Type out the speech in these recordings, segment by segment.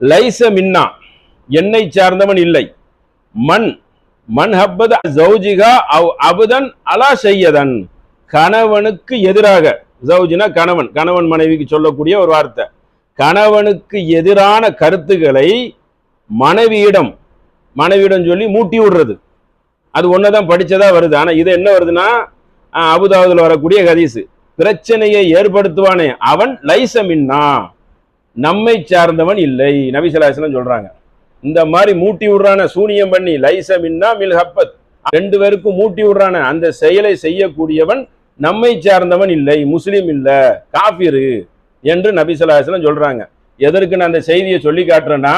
லைச மின்னா என்னை சார்ந்தவன் இல்லை. மண் மண் ஹப்பது ஜௌஜிகா அவ் அபுதன் அலா செய்யதன். கணவனுக்கு எதிராக ஜவுஜினா கணவன் கணவன் மனைவிக்கு சொல்லக்கூடிய ஒரு வார்த்தை. கணவனுக்கு எதிரான கருத்துக்களை மனைவியிடம் மனைவியிடம் சொல்லி மூட்டி விடுறது. அது ஒன்று தான் படித்ததாக வருது. ஆனால் இது என்ன வருதுன்னா அபுதாபுதில் வரக்கூடிய ஹதீஸ். பிரச்சனையை ஏற்படுத்துவானே அவன் லைசமின்னா நம்மை சார்ந்தவன் இல்லை நபிசலாசனம் சொல்றாங்க. இந்த மாதிரி மூட்டி விடுறான சூனியம் பண்ணி லைசமின்னா மில் ஹப்பத். ரெண்டு பேருக்கும் மூட்டி விடுறான அந்த செயலை செய்யக்கூடியவன் நம்மை சார்ந்தவன் இல்லை முஸ்லீம் இல்லை காஃபிரு என்று நபிசலாசனம் சொல்றாங்க. எதற்கு நான் அந்த செய்தியை சொல்லி காட்டுறேன்னா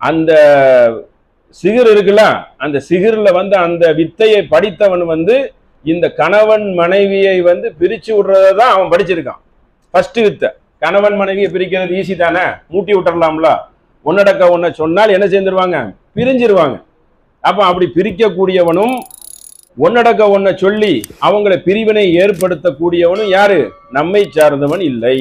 அந்த சிகிர் இருக்குல்ல அந்த சிகிர்ல வந்து அந்த வித்தையை படித்தவன் வந்து இந்த கணவன் மனைவியை வந்து பிரிச்சு விடுறத தான் அவன் படிச்சிருக்கான். ஃபர்ஸ்ட் வித்தை. கணவன் மனைவியை பிரிக்கிறது ஈஸி தானே? மூட்டி விட்டுறலாம்ல. ஒன்னடக்க ஒன்ன சொன்னால் என்ன சேர்ந்துருவாங்க பிரிஞ்சிருவாங்க. அப்ப அப்படி பிரிக்கக்கூடியவனும் ஒன்னடக்க ஒன்ன சொல்லி அவங்களை பிரிவினை ஏற்படுத்தக்கூடியவனும் யாரு? நம்மை சார்ந்தவன் இல்லை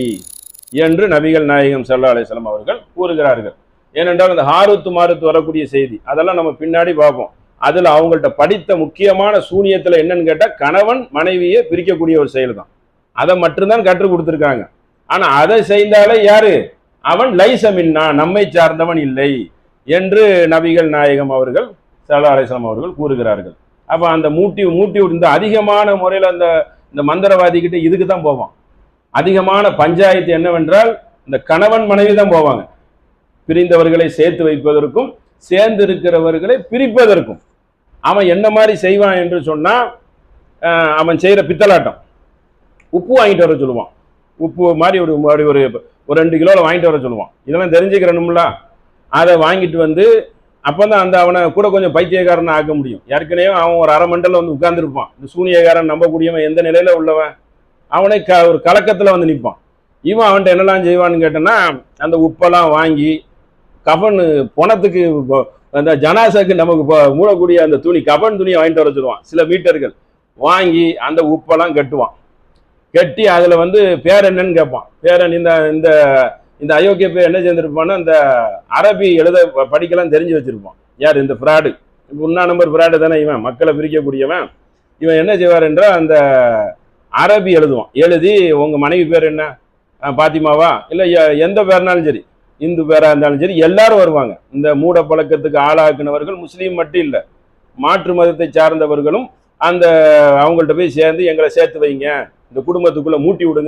என்று நபிகள் நாயகம் சல்லா அலைஹி அவர்கள் கூறுகிறார்கள். ஏனென்றால் அந்த ஹாருத்து மாறுத்து வரக்கூடிய செய்தி அதெல்லாம் நம்ம பின்னாடி பார்ப்போம். அதில் அவங்கள்ட்ட படித்த முக்கியமான சூனியத்தில் என்னன்னு கேட்டால் கணவன் மனைவியை பிரிக்கக்கூடிய ஒரு செயல் தான் அதை மட்டும்தான் கற்றுக் கொடுத்துருக்காங்க. ஆனா அதை செய்தாலே யாரு? அவன் லைசமின்னா நம்மை சார்ந்தவன் இல்லை என்று நபிகள் நாயகம் அவர்கள் சலா அலிஸ்லாம் அவர்கள் கூறுகிறார்கள். அப்ப அந்த மூட்டி மூட்டி இந்த அதிகமான முறையில் அந்த இந்த மந்திரவாதி கிட்ட இதுக்கு தான் போவான். அதிகமான பஞ்சாயத்து என்னவென்றால் இந்த கணவன் மனைவி தான் போவாங்க. பிரிந்தவர்களை சேர்த்து வைப்பதற்கும் சேர்ந்து இருக்கிறவர்களை பிரிப்பதற்கும். அவன் என்ன மாதிரி செய்வான் என்று சொன்னா அவன் செய்கிற பித்தலாட்டம். உப்பு வாங்கிட்டு வர சொல்லுவான். உப்பு மாதிரி ஒரு மாதிரி ஒரு ஒரு ரெண்டு கிலோவில் வாங்கிட்டு வர சொல்லுவான். இதெல்லாம் தெரிஞ்சுக்கிறணும்ல அதை வாங்கிட்டு வந்து அப்போ தான் அந்த அவனை கூட கொஞ்சம் பைத்தியக்காரனை ஆக்க முடியும். ஏற்கனவே அவன் ஒரு அரை மண்டலம் வந்து உட்கார்ந்துருப்பான். இந்த சூனியக்காரன் நம்பக்கூடியவன் எந்த நிலையில் உள்ளவன்? அவனை க ஒரு கலக்கத்தில் வந்து நிற்பான். இவன் அவன்கிட்ட என்னெல்லாம் செய்வான்னு கேட்டேன்னா அந்த உப்பெல்லாம் வாங்கி கஃன் பணத்துக்கு அந்த ஜனாசாக்கு நமக்கு இப்போ மூடக்கூடிய அந்த துணி கபன் துணியை வாங்கிட்டு வர சொல்லுவான். சில மீட்டர்கள் வாங்கி அந்த உப்பெல்லாம் கட்டுவான். கட்டி அதில் வந்து பேர் என்னன்னு கேட்பான். பேரன் இந்த இந்த இந்த அயோக்கிய பேர் என்ன செஞ்சுருப்பான்னா அந்த அரபி எழுத ப- படிக்கலாம் தெரிஞ்சு வச்சுருப்பான். யார்? இந்த ஃப்ராடு. உண்ணா நம்பர் ஃப்ராடு தானே இவன்? மக்களை பிரிக்கக்கூடியவன். இவன் என்ன செய்வார் என்றால் அந்த அரபி எழுதுவான். எழுதி உங்கள் மனைவி பேர் என்ன? பாத்திமாவா? இல்லை எந்த பேர்னாலும் சரி இந்து பேராக இருந்தாலும் சரி எல்லாரும் வருவாங்க. இந்த மூட பழக்கத்துக்கு ஆளாக்குனவர்கள் முஸ்லீம் மட்டும் இல்லை மாற்று மதத்தை சார்ந்தவர்களும் அந்த அவங்கள்ட்ட போய் சேர்ந்து எங்களை சேர்த்து வைங்க. இந்த குடும்பத்துக்குள்ள மூட்டி விடுங்க.